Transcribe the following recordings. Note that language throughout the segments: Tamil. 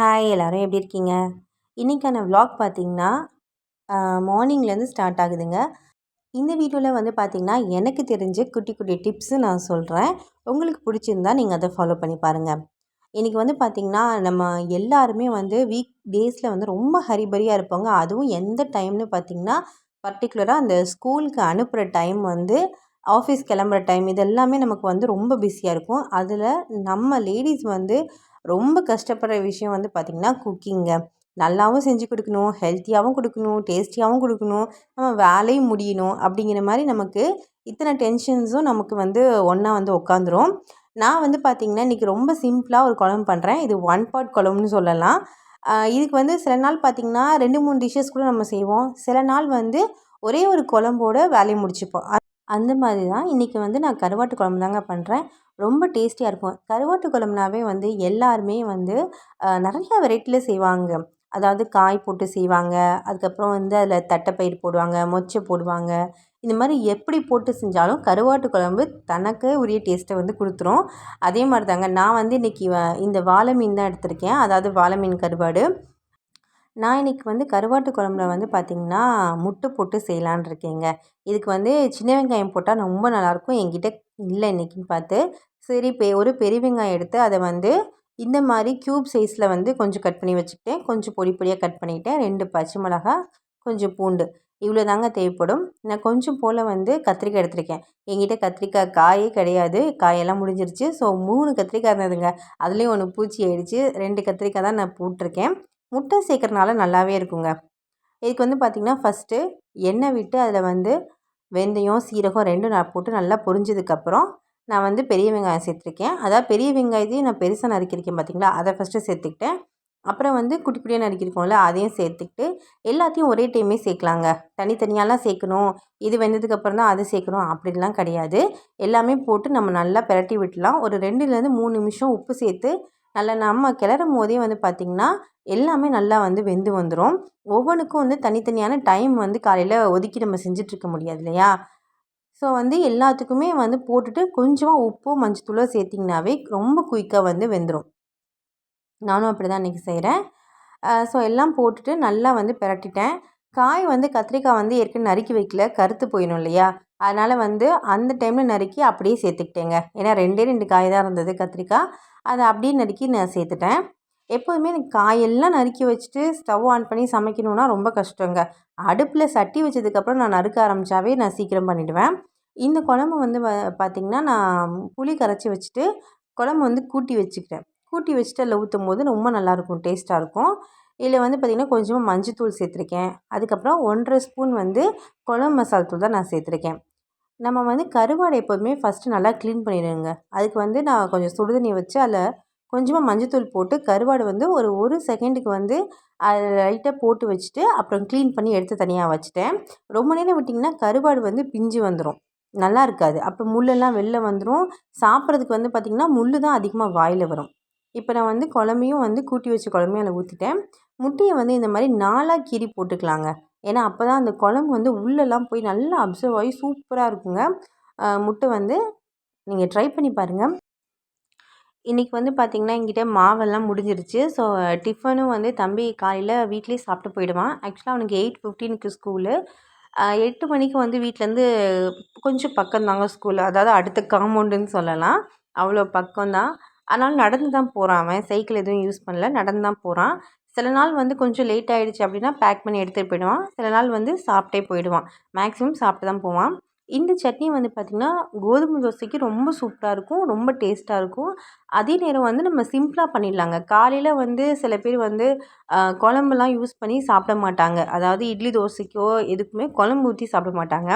ஹாய் எல்லோரும் எப்படி இருக்கீங்க? இன்றைக்கான வ்ளாக் பார்த்தீங்கன்னா மார்னிங்லேருந்து ஸ்டார்ட் ஆகுதுங்க. இந்த வீடியோவில் வந்து பார்த்திங்கன்னா எனக்கு தெரிஞ்ச குட்டி குட்டி டிப்ஸு நான் சொல்கிறேன் உங்களுக்கு பிடிச்சிருந்தா நீங்கள் அதை ஃபாலோ பண்ணி பாருங்கள் இன்றைக்கி வந்து பார்த்திங்கன்னா நம்ம எல்லாருமே வந்து வீக் டேஸில் வந்து ரொம்ப ஹரிபரியாக இருப்பாங்க. அதுவும் எந்த டைம்னு பார்த்திங்கன்னா பர்டிகுலராக அந்த ஸ்கூலுக்கு அனுப்புகிற டைம் வந்து ஆஃபீஸ் கிளம்புற டைம் இது எல்லாமே நமக்கு வந்து ரொம்ப பிஸியாக இருக்கும். அதில் நம்ம லேடிஸ் வந்து ரொம்ப கஷ்டப்படுற விஷயம் வந்து பார்த்திங்கன்னா குக்கிங்க நல்லாவும் செஞ்சு கொடுக்கணும் ஹெல்த்தியாகவும் கொடுக்கணும் டேஸ்டியாகவும் கொடுக்கணும் நம்ம வேலையும் முடியணும் அப்படிங்கிற மாதிரி நமக்கு இத்தனை டென்ஷன்ஸும் நமக்கு வந்து ஒன்றா வந்து உட்காந்துரும் நான் வந்து பார்த்திங்கன்னா இன்றைக்கி ரொம்ப சிம்பிளாக ஒரு குழம்பு பண்ணுறேன் இது ஒன் பாட் குழம்புன்னு சொல்லலாம். இதுக்கு வந்து சில நாள் பார்த்திங்கன்னா ரெண்டு மூணு டிஷ்ஷஸ் கூட நம்ம செய்வோம். சில நாள் வந்து ஒரே ஒரு குழம்போட வேலையை முடிச்சுப்போம். அந்த மாதிரி தான் இன்றைக்கி வந்து நான் கருவாட்டு குழம்பு தாங்க பண்ணுறேன் ரொம்ப டேஸ்டியாக இருக்கும். கருவாட்டு குழம்புனாவே வந்து எல்லாருமே வந்து நிறைய வெரைட்டியில் செய்வாங்க. அதாவது காய் போட்டு செய்வாங்க. அதுக்கப்புறம் வந்து அதில் தட்டைப்பயிர் போடுவாங்க மொச்சை போடுவாங்க. இந்த மாதிரி எப்படி போட்டு செஞ்சாலும் கருவாட்டு குழம்பு தனக்கு உரிய டேஸ்ட்டை வந்து கொடுத்துரும். அதே மாதிரி தாங்க நான் வந்து இன்றைக்கி இந்த வாழை மீன் தான் எடுத்திருக்கேன். அதாவது வாழை மீன் கருவாடு. நான் இன்றைக்கி வந்து கருவாட்டு குழம்புல வந்து பார்த்திங்கன்னா முட்டை போட்டு செய்யலான் இருக்கேங்க. இதுக்கு வந்து சின்ன வெங்காயம் போட்டால் ரொம்ப நல்லாயிருக்கும். என்கிட்ட இல்லை இன்றைக்கின்னு பார்த்து சரி பெ ஒரு பெரிய வெங்காயம் எடுத்து அதை வந்து இந்த மாதிரி க்யூப் சைஸில் வந்து கொஞ்சம் கட் பண்ணி வச்சுக்கிட்டேன். கொஞ்சம் பொடி பொடியாக கட் பண்ணிக்கிட்டேன். ரெண்டு பச்சை மிளகா கொஞ்சம் பூண்டு. இவ்வளோ தாங்க தேவைப்படும். நான் கொஞ்சம் போல் வந்து கத்திரிக்காய் எடுத்திருக்கேன். என்கிட்ட கத்திரிக்காய் காயே கிடையாது. காயெல்லாம் முடிஞ்சிருச்சு. ஸோ மூணு கத்திரிக்காய் இருந்ததுங்க. அதுலேயும் ஒன்று பூச்சி ஆயிடுச்சு. ரெண்டு கத்திரிக்காய் தான் நான் போட்டிருக்கேன். முட்டை சேர்க்கறனால நல்லாவே இருக்குங்க. இதுக்கு வந்து பார்த்திங்கன்னா ஃபஸ்ட்டு எண்ணெய் விட்டு அதில் வந்து வெந்தயம் சீரகம் ரெண்டும் நான் போட்டு நல்லா பொரிஞ்சதுக்கப்புறம் நான் வந்து பெரிய வெங்காயம் சேர்த்துருக்கேன். அதாவது பெரிய வெங்காயத்தையும் நான் பெருசாக நறுக்கியிருக்கேன் பார்த்தீங்களா அதை ஃபஸ்ட்டு சேர்த்துக்கிட்டேன். அப்புறம் வந்து குட்டி குட்டியாக நறுக்கியிருக்கோம்ல அதையும் சேர்த்துக்கிட்டு எல்லாத்தையும் ஒரே டைமே சேர்க்கலாங்க. தனித்தனியாலாம் சேர்க்கணும். இது வெந்ததுக்கப்புறம் தான் அது சேர்க்கணும். அப்படின்லாம் கிடையாது. எல்லாமே போட்டு நம்ம நல்லா பிரட்டி விட்டுலாம் ஒரு ரெண்டுலேருந்து மூணு நிமிஷம் உப்பு சேர்த்து நல்லா நம்ம கிளறும் போதே வந்து பார்த்திங்கன்னா எல்லாமே நல்லா வந்து வெந்து வந்துடும் ஒவ்வொன்றுக்கும் வந்து தனித்தனியான டைம் வந்து காலையில் ஒதுக்கி நம்ம செஞ்சிட்ருக்க முடியாது இல்லையா? ஸோ வந்து எல்லாத்துக்குமே வந்து போட்டுட்டு கொஞ்சமாக உப்பு மஞ்சத்தூளோ சேர்த்திங்கனாவே ரொம்ப குயிக்காக வந்து வெந்துடும் நானும் அப்படி தான் இன்றைக்கி செய்கிறேன் ஸோ எல்லாம் போட்டுட்டு நல்லா வந்து பிரட்டிட்டேன். காய் வந்து கத்திரிக்காய் வந்து ஏற்கனவே நறுக்கி வைக்கல கருத்து போயிடும் இல்லையா? அதனால் வந்து அந்த டைமில் நறுக்கி அப்படியே சேர்த்துக்கிட்டேங்க. ஏன்னா ரெண்டே ரெண்டு காய் தான் இருந்தது கத்திரிக்காய். அதை அப்படியே நறுக்கி நான் சேர்த்துட்டேன். எப்போதுமே எனக்கு காயெல்லாம் நறுக்கி வச்சுட்டு ஸ்டவ் ஆன் பண்ணி சமைக்கணுன்னா ரொம்ப கஷ்டங்க. அடுப்பில் சட்டி வச்சதுக்கப்புறம் நான் நறுக்க ஆரம்பித்தாவே நான் சீக்கிரம் பண்ணிவிடுவேன் இந்த குழம்பு வந்து வ பார்த்திங்கன்னா நான் புளி கரைச்சி வச்சுட்டு குழம்பு வந்து கூட்டி வச்சுக்கிட்டேன் கூட்டி வச்சுட்டு அதில் ஊற்றும் போது ரொம்ப நல்லாயிருக்கும் டேஸ்ட்டாக இருக்கும். இதில் வந்து பார்த்திங்கன்னா கொஞ்சமாக மஞ்சத்தூள் சேர்த்துருக்கேன். அதுக்கப்புறம் ஒன்றரை ஸ்பூன் வந்து குழம்பு மசால் தூள் தான் நான் சேர்த்துருக்கேன். நம்ம வந்து கருவாடை எப்போதுமே ஃபஸ்ட்டு நல்லா க்ளீன் பண்ணிடுங்க. அதுக்கு வந்து நான் கொஞ்சம் சுடுதண்ணி வச்சு அதில் கொஞ்சமாக மஞ்சத்தூள் போட்டு கருவாடு வந்து ஒரு ஒரு செகண்டுக்கு வந்து அதை லைட்டாக போட்டு வச்சுட்டு அப்புறம் க்ளீன் பண்ணி எடுத்து தனியாக வச்சுட்டேன். ரொம்ப நேரம் விட்டிங்கன்னா கருவாடு வந்து பிஞ்சு வந்துடும் நல்லா இருக்காது. அப்புறம் முள்ளெல்லாம் வெளில வந்துடும் சாப்பிட்றதுக்கு வந்து பார்த்திங்கன்னா முள் தான் அதிகமாக வாயில் வரும். இப்போ நான் வந்து குழம்பையும் வந்து கூட்டி வச்ச குழம்பையும் அதில் ஊற்றிட்டேன் முட்டையை வந்து இந்த மாதிரி நாலாக கீறி போட்டுக்கலாங்க. ஏன்னா அப்போ தான் அந்த குழம்பு வந்து உள்ளெல்லாம் போய் நல்லா அப்சர்வ் ஆகி சூப்பராக இருக்குங்க. முட்டை வந்து நீங்கள் ட்ரை பண்ணி பாருங்கள் இன்றைக்கி வந்து பார்த்திங்கன்னா என்கிட்ட மாவெல்லாம் முடிஞ்சிருச்சு. ஸோ டிஃபனும் வந்து தம்பி காலையில் வீட்லேயே சாப்பிட்டு போயிடுவான். ஆக்சுவலாக அவனுக்கு எயிட் ஃபிஃப்டீனுக்கு ஸ்கூலு எட்டு மணிக்கு வந்து வீட்டிலேருந்து கொஞ்சம் பக்கம்தாங்க ஸ்கூல் அதாவது அடுத்த காம்பவுண்டுன்னு சொல்லலாம். அவ்வளோ பக்கம்தான் அதனால் நடந்து தான் போகிறான் அவன். சைக்கிள் எதுவும் யூஸ் பண்ணல. நடந்து தான் போகிறான் சில நாள் வந்து கொஞ்சம் லேட் ஆகிடுச்சு அப்படின்னா பேக் பண்ணி எடுத்துகிட்டு போயிடுவான். சில நாள் வந்து சாப்பிட்டே போயிடுவான். மேக்ஸிமம் சாப்பிட்டு தான் போவான். இந்த சட்னி வந்து பார்த்திங்கன்னா கோதுமை தோசைக்கு ரொம்ப சூப்பராக இருக்கும் ரொம்ப டேஸ்ட்டாக இருக்கும். அதே நேரம் வந்து நம்ம சிம்பிளாக பண்ணிடலாங்க. காலையில் வந்து சில பேர் வந்து குழம்புலாம் யூஸ் பண்ணி சாப்பிட மாட்டாங்க. அதாவது இட்லி தோசைக்கோ எதுக்குமே குழம்பு ஊற்றி சாப்பிட மாட்டாங்க.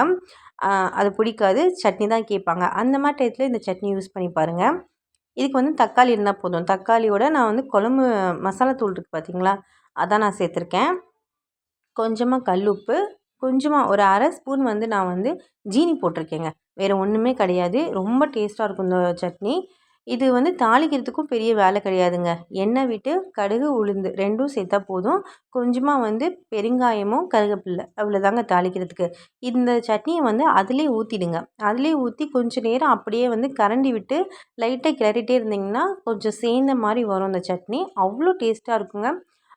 அது பிடிக்காது. சட்னி தான் கேட்பாங்க. அந்த மாதிரி டயத்தில் இந்த சட்னி யூஸ் பண்ணி பாருங்கள் இதுக்கு வந்து தக்காளி இருந்தால் போதும். தக்காளியோட நான் வந்து குழம்பு மசாலா தூள் இருக்குது பார்த்தீங்களா அதான் நான் சேர்த்துருக்கேன். கொஞ்சமாக கல் உப்பு கொஞ்சமாக ஒரு அரை ஸ்பூன் வந்து நான் வந்து ஜீனி போட்டிருக்கேங்க. வேறு ஒன்றுமே கிடையாது. ரொம்ப டேஸ்ட்டாக இருக்கும் இந்த சட்னி. இது வந்து தாளிக்கிறதுக்கும் பெரிய வேலை கிடையாதுங்க. எண்ணெய் விட்டு கடுகு உளுந்து ரெண்டும் சேர்த்தா போதும். கொஞ்சமாக வந்து பெருங்காயமும் கருகப்பில்லை அவ்வளோதாங்க தாளிக்கிறதுக்கு. இந்த சட்னியை வந்து அதிலே ஊற்றிடுங்க அதிலே ஊற்றி கொஞ்சம் நேரம் அப்படியே வந்து கரண்டி விட்டு லைட்டாக கிளறிட்டே இருந்திங்கன்னா கொஞ்சம் சேர்ந்த மாதிரி வரும் அந்த சட்னி. அவ்வளோ டேஸ்ட்டாக இருக்குங்க.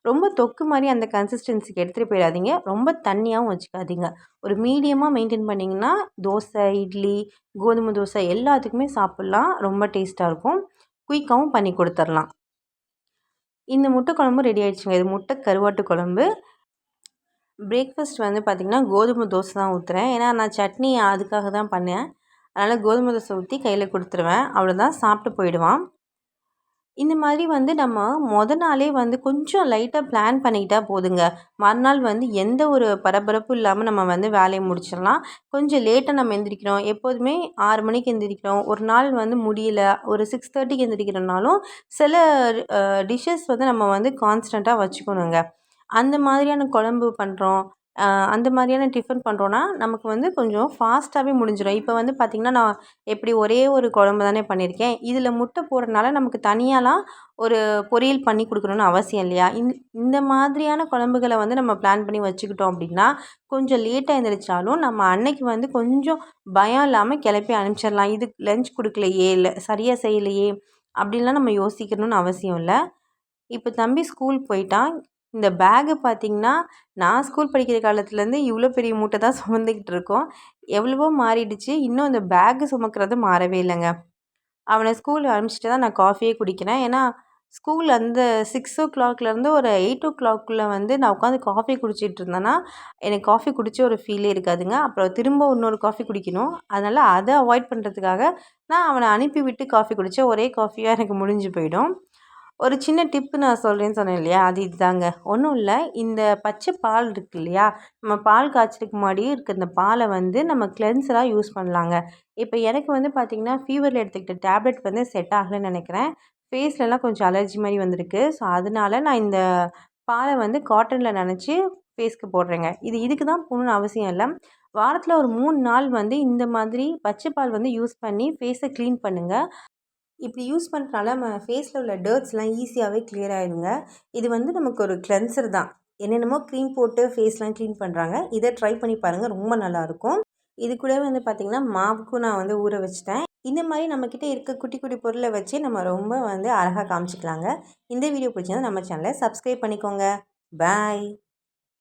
ரொம்ப தொக்கு மாதிரி அந்த கன்சிஸ்டன்சிக்கு எடுத்துகிட்டு போயிடாதீங்க. ரொம்ப தண்ணியாகவும் வச்சுக்காதீங்க. ஒரு மீடியமாக மெயின்டைன் பண்ணிங்கன்னா தோசை இட்லி கோதுமை தோசை எல்லாத்துக்குமே சாப்பிட்லாம். ரொம்ப டேஸ்ட்டாக இருக்கும். குயிக்காகவும் பண்ணி கொடுத்துர்லாம் இந்த முட்டை குழம்பு ரெடி ஆகிடுச்சுங்க இது முட்டை கருவாட்டு குழம்பு. பிரேக்ஃபாஸ்ட் வந்து பார்த்திங்கன்னா கோதுமை தோசை தான் ஊற்றுறேன் ஏன்னா நான் சட்னி அதுக்காக தான் பண்ணேன். அதனால் கோதுமை தோசை ஊற்றி கையில் கொடுத்துருவேன். அவ்வளோதான் சாப்பிட்டு போயிடுவான். இந்த மாதிரி வந்து நம்ம மொதல் நாளே வந்து கொஞ்சம் லைட்டாக பிளான் பண்ணிக்கிட்டால் போதுங்க. மறுநாள் வந்து எந்த ஒரு பரபரப்பும் இல்லாமல் நம்ம வந்து வேலையை முடிச்சிடலாம். கொஞ்சம் லேட்டாக நம்ம எந்திரிக்கிறோம். எப்போதுமே ஆறு மணிக்கு எந்திரிக்கிறோம். ஒரு நாள் வந்து முடியல ஒரு சிக்ஸ் தேர்ட்டிக்கு எந்திரிக்கிறனாலும் சில டிஷ்ஷஸ் வந்து நம்ம வந்து கான்ஸ்டண்ட்டாக வச்சுக்கணுங்க. அந்த மாதிரியான குழம்பு பண்ணுறோம் அந்த மாதிரியான டிஃபன் பண்ணுறோன்னா நமக்கு வந்து கொஞ்சம் ஃபாஸ்ட்டாகவே முடிஞ்சிடும் இப்போ வந்து பார்த்திங்கன்னா நான் எப்படி ஒரே ஒரு குழம்பு தானே பண்ணியிருக்கேன். இதில் முட்டை போடுறனால நமக்கு தனியாலாம் ஒரு பொரியல் பண்ணி கொடுக்கணுன்னு அவசியம் இல்லையா? இந் இந்த மாதிரியான குழம்புகளை வந்து நம்ம பிளான் பண்ணி வச்சுக்கிட்டோம் அப்படின்னா கொஞ்சம் லேட்டாக எழுந்திரிச்சாலும் நம்ம அன்னைக்கு வந்து கொஞ்சம் பயம் இல்லாமல் கிளப்பி அனுப்பிச்சிடலாம். இது லஞ்ச் கொடுக்கலையே இல்லை சரியாக செய்யலையே அப்படின்லாம் நம்ம யோசிக்கணும்னு அவசியம் இல்லை. இப்போ தம்பி ஸ்கூல் போயிட்டான். இந்த பேகு பார்த்திங்கன்னா நான் ஸ்கூல் படிக்கிற காலத்துலேருந்து இவ்வளோ பெரிய மூட்டை தான் சுமந்துக்கிட்டு இருக்கோம். எவ்வளவோ மாறிடுச்சு. இன்னும் அந்த பேகு சுமக்கிறது மாறவே இல்லைங்க. அவனை ஸ்கூல் அனுப்பிச்சிட்டு தான் நான் காஃபியே குடிக்கிறேன். ஏன்னா ஸ்கூல் அந்த சிக்ஸ் ஓ கிளாக்லேருந்து ஒரு எயிட் ஓ கிளாக்குள்ளே வந்து நான் உட்காந்து காஃபி குடிச்சிட்டு இருந்தேன்னா எனக்கு காஃபி குடிச்ச ஒரு ஃபீலே இருக்காதுங்க. அப்புறம் திரும்ப இன்னொரு காஃபி குடிக்கணும். அதனால் அதை அவாய்ட் பண்ணுறதுக்காக நான் அவனை அனுப்பி விட்டு காஃபி குடித்தேன் ஒரே காஃபியாக எனக்கு முடிஞ்சு போயிடும். ஒரு சின்ன டிப்பு நான் சொல்கிறேன்னு சொன்னேன் இல்லையா? அது இதுதாங்க. ஒன்றும் இல்லை. இந்த பச்சை பால் இருக்கு இல்லையா? நம்ம பால் காய்ச்சலுக்கு முன்னாடியே இருக்க இந்த பாலை வந்து நம்ம கிளென்சராக யூஸ் பண்ணலாங்க. இப்போ எனக்கு வந்து பார்த்திங்கன்னா ஃபீவரில் எடுத்துக்கிட்ட டேப்லெட் வந்து செட் ஆகலைன்னு நினைக்கிறேன். ஃபேஸ்லலாம் கொஞ்சம் அலர்ஜி மாதிரி வந்திருக்கு. ஸோ அதனால நான் இந்த பாலை வந்து காட்டனில் நினச்சி ஃபேஸ்க்கு போடுறேங்க. இது இதுக்கு தான் போகணுன்னு அவசியம் இல்லை. வாரத்தில் ஒரு மூணு நாள் வந்து இந்த மாதிரி பச்சை பால் வந்து யூஸ் பண்ணி ஃபேஸை க்ளீன் பண்ணுங்கள் இப்படி யூஸ் பண்ணுறனால நம்ம ஃபேஸில் உள்ள டர்ட்ஸ்லாம் ஈஸியாகவே கிளியர் ஆகிடுங்க இது வந்து நமக்கு ஒரு கிளென்சர் தான். என்னென்னமோ க்ரீம் போட்டு ஃபேஸ்லாம் க்ளீன் பண்ணுறாங்க இதை ட்ரை பண்ணி பாருங்கள் ரொம்ப நல்லாயிருக்கும் இது கூட வந்து பார்த்திங்கன்னா மாவுக்கும் நான் வந்து ஊற வச்சுட்டேன். இந்த மாதிரி நம்மக்கிட்ட இருக்க குட்டி குட்டி பொருளை வச்சு நம்ம ரொம்ப வந்து அழகாக காமிச்சிக்கலாங்க. இந்த வீடியோ பிடிச்சிருந்தா நம்ம சேனலை சப்ஸ்கிரைப் பண்ணிக்கோங்க. பாய்